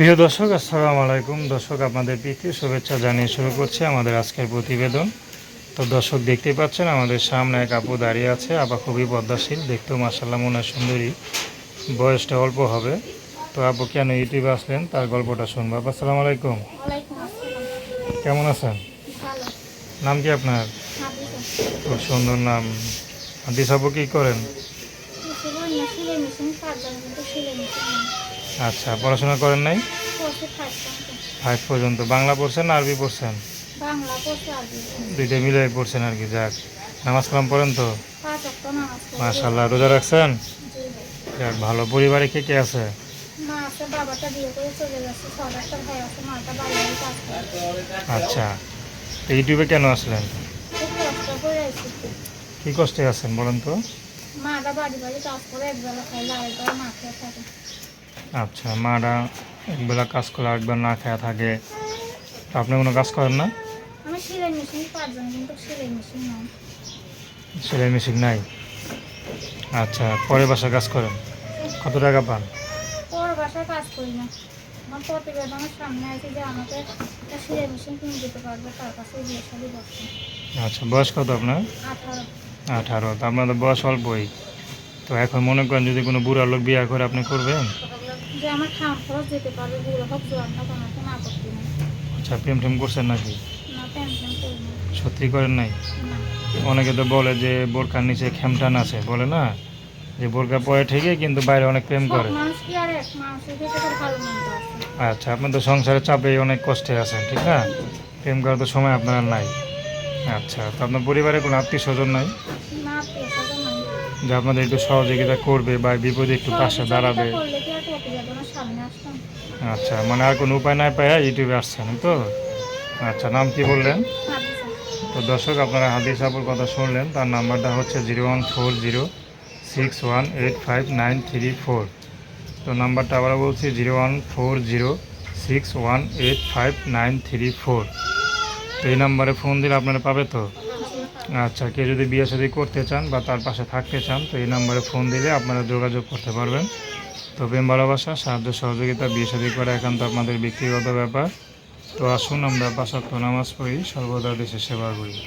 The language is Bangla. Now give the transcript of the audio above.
প্রিয় দর্শক আসসালামু আলাইকুম। দর্শক আপনাদের প্রীতি শুভেচ্ছা জানিয়ে শুরু করছি আমাদের আজকের প্রতিবেদন। তো দর্শক দেখতেই পাচ্ছেন আমাদের সামনে এক আপু দাঁড়িয়ে আছে। আপা খুবই পদ্মাশীল দেখতেও মাসাল্লাহ মনে হয় সুন্দরী। বয়সটা অল্প হবে। তো আপু কেন ইউটিউবে আসলেন? তার গল্পটা শুনব। আপু আসসালামু আলাইকুম। কেমন আছেন? নাম কি আপনার? খুব সুন্দর নাম। হাদিস আপু কী করেন? আচ্ছা পড়াশোনা করেন নাই? ফাইভ পর্যন্ত। বাংলা পড়ছেন আরবি পড়ছেন? দুইটা মিলে পড়ছেন আর কি যাক। নামাজ কালাম পড়েন তো? মাশাল্লাহ রোজা রাখছেন? যাক ভালো। পরিবারে কে কে আছে? আচ্ছা ইউটিউবে কেন আসলেন? কি কষ্টে আছেন বলেন তো? মাটা বাড়ি বাড়ি কাজ করে একবেলা খাইলে আরেকবেলা মা থাকে আচ্ছা মারা একবেলা কাজ করে একবার না খাওয়া থাকে। তো আপনি কোনো কাজ করেন না? আমি সিলাই মেশিন কিন্তু সিলাই মেশিন নয় সেলাই মেশিন নাই? আচ্ছা পরে বাসা কাজ করেন? কত টাকা পান? পর বাসায় কাজ করি না। আমার প্রতিবেদনের সামনে আছে যে আমাকে একটা সিলাই মেশিন কিনে দিতে পারবে তার কাছে বিয়ে শাদি করছে। আচ্ছা বয়স কত আপনার? আঠারো। আঠারো তো আপনাদের বয়স অল্পই। তো এখন মনে করেন যদি কোনো বুড়া লোক বিয়ে করে আপনি করবেন? যে আমার খাওয়ান খরচ দিতে পারবে বুড়ো হোক জোয়ান হোক আমাকে না করতে নেই। আচ্ছা প্রেম টেম করছেন নাকি? না টেনশন করি না। সত্যি করেন নাই? না। অনেকে তো বলে যে বোরকার নিচে খেমটান আছে বলে না? যে বোরকা পরে ঠিকই কিন্তু বাইরে অনেক প্রেম করে। মানুষ কি আর এক মানুষের ভিতরে ভালো মন্দ আছে। আচ্ছা আপনি তো সংসারের চাপে অনেক কষ্টে আছেন ঠিক না? প্রেম করার তো সময় আপনার নাই। আচ্ছা তো আপনার পরিবারে কোনো আত্মীয় স্বজন নাই? যে আপনাদের একটু সহযোগিতা করবে বা বিপদে একটু পাশে দাঁড়াবে। আচ্ছা মানে আর কোনো উপায় নাই পায় ইউটিউবে আসছেন তো? আচ্ছা নাম কি বললেন? তো দর্শক আপনারা হাদিস আপুর কথা শুনলেন তার নাম্বারটা হচ্ছে zero one four zero six one eight five nine three four. তো নাম্বারটা আবার বলছি zero one four zero six one eight five nine three four. তো এই নাম্বারে ফোন দিলে আপনারা পাবে তো? আচ্ছা কেউ যদি বিয়ে শাদি করতে চান বা তার পাশে থাকতে চান, তো এই নাম্বারে ফোন দিলে আপনারা যোগাযোগ করতে পারবেন। তো প্রেম ভালোবাসা, সাহায্য সহযোগিতা, বিয়ে শাদি করা একান্ত আপনাদের ব্যক্তিগত ব্যাপার। তো আসুন, আমরা পাশাক্ত নামাজ পড়ি, সর্বদা দেশে সেবা করি।